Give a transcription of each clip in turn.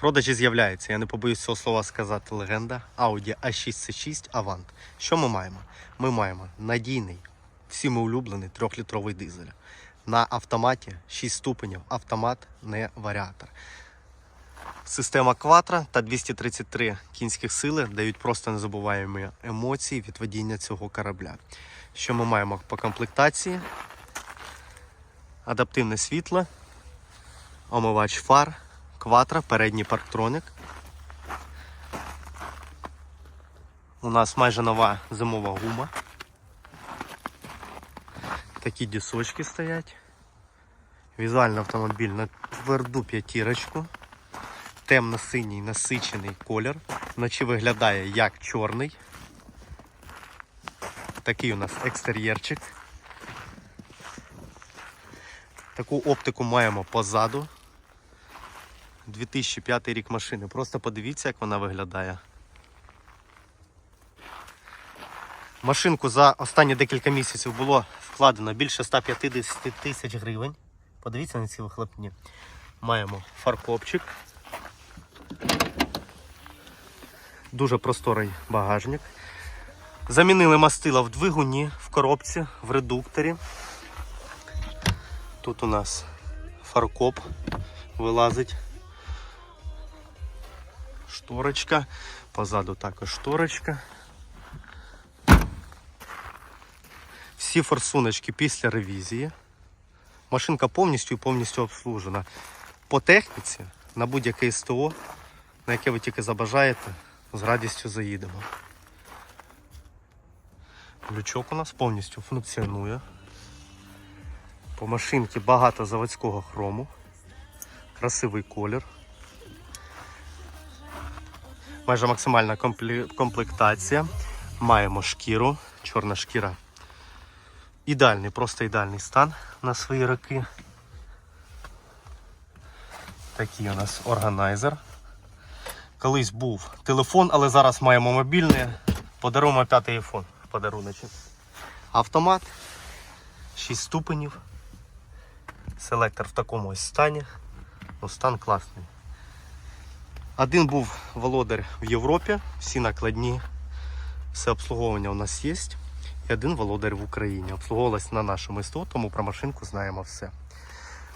Продажі з'являється, я не побоюсь цього слова сказати, легенда Audi A6C6 Avant. Що ми маємо? Ми маємо надійний, всіми улюблений трьохлітровий дизель. На автоматі 6 ступенів, автомат, не варіатор. Система Quattro та 233 кінських сили дають просто незабуваємі емоції від водіння цього корабля. Що ми маємо по комплектації? Адаптивне світло, омивач фар, Quattro, передній парктроник. У нас майже нова зимова гума. Такі дісочки стоять. Візуальний автомобіль на тверду п'ятірочку. Темно-синій насичений колір. Вночі виглядає як чорний. Такий у нас екстер'єрчик. Таку оптику маємо позаду. 2005 рік машини. Просто подивіться, як вона виглядає. Машинку за останні декілька місяців було вкладено більше 150 тисяч гривень. Подивіться на ці вихлопні. Маємо фаркопчик. Дуже просторий багажник. Замінили мастила в двигуні, в коробці, в редукторі. Тут у нас фаркоп вилазить. Шторочка. Позаду також шторочка. Всі форсуночки після ревізії. Машинка повністю і повністю обслужена. По техніці на будь-яке СТО, на яке ви тільки забажаєте, з радістю заїдемо. Лючок у нас повністю функціонує. По машинці багато заводського хрому. Красивий колір. Майже максимальна комплектація. Маємо шкіру, чорна шкіра. Ідеальний, просто ідеальний стан на свої роки. Такий у нас органайзер. Колись був телефон, але зараз маємо мобільний. Подаруємо п'ятий iPhone подаруночок. Автомат, 6 ступенів. Селектор в такому ось стані. Ну, стан класний. Один був володар в Європі, всі накладні, все обслуговування у нас є. І один володар в Україні. Обслуговувалась на нашому СТО, тому про машинку знаємо все.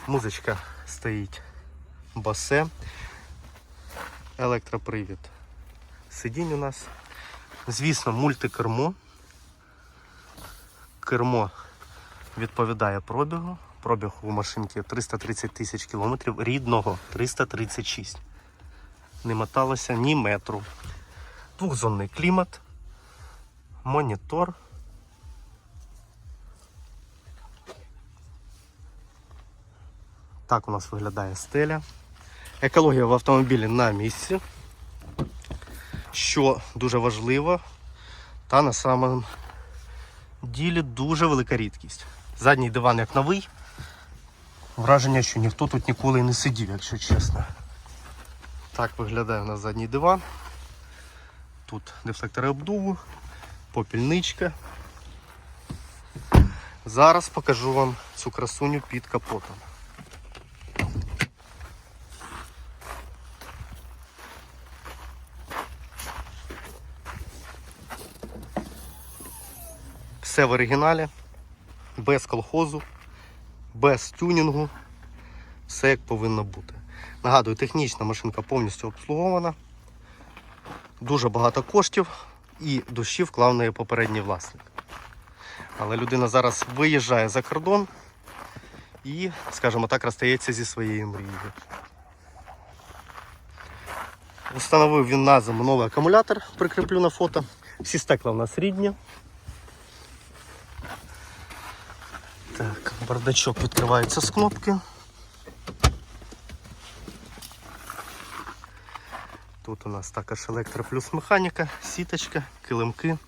Музичка стоїть басе. Електропривід. Сидінь у нас. Звісно, мультикермо. Кермо відповідає пробігу. Пробіг у машинки 330 тисяч кілометрів, рідного 336. Не моталося ні метру. Двохзонний клімат, монітор. Так у нас виглядає стеля. Екологія в автомобілі на місці, що дуже важливо, та на самому ділі дуже велика рідкість. Задній диван як новий. Враження, що ніхто тут ніколи не сидів, якщо чесно. Так виглядає у нас задній диван. Тут дефлектори обдуву, попільничка. Зараз покажу вам цю красуню під капотом. Все в оригіналі, без колхозу, без тюнінгу, все як повинно бути. Нагадую, технічна машинка повністю обслугована, дуже багато коштів і душі вклав в неї попередній власник. Але людина зараз виїжджає за кордон і, скажімо так, розстається зі своєю мрією. Встановив він на зиму новий акумулятор, прикріплю на фото. Всі стекла у нас рідні. Так, бардачок відкривається з кнопки. Тут у нас також електро плюс механіка, сіточка, килимки.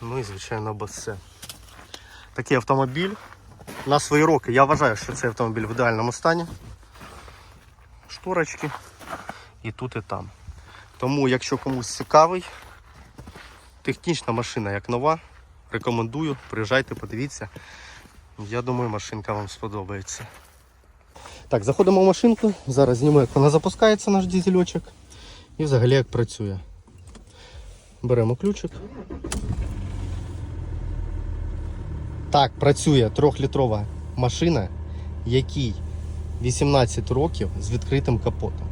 Ну і звичайно басе. Такий автомобіль. На свої роки я вважаю, що цей автомобіль в ідеальному стані. Шторочки і тут, і там. Тому, якщо комусь цікавий, технічна машина як нова, рекомендую, приїжджайте, подивіться. Я думаю, машинка вам сподобається. Так, заходимо в машинку. Зараз зніму, як вона запускається, наш дізельочок. І взагалі як працює. Беремо ключик. Так, працює трьохлітрова машина, якій 18 років з відкритим капотом.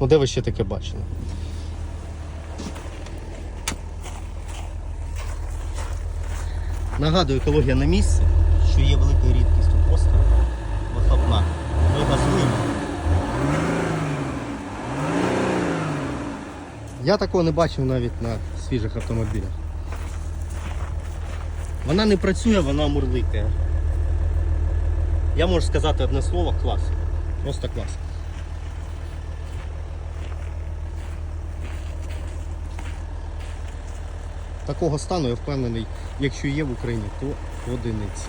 Ну, де ви ще таке бачили? Нагадую, екологія на місці, що є великою рідкістю просто вихлопна. Ми газуємо. Я такого не бачив навіть на свіжих автомобілях. Вона не працює, вона мурликає. Я можу сказати одне слово клас. Просто клас. Такого стану я впевнений, якщо є в Україні, то одиниці.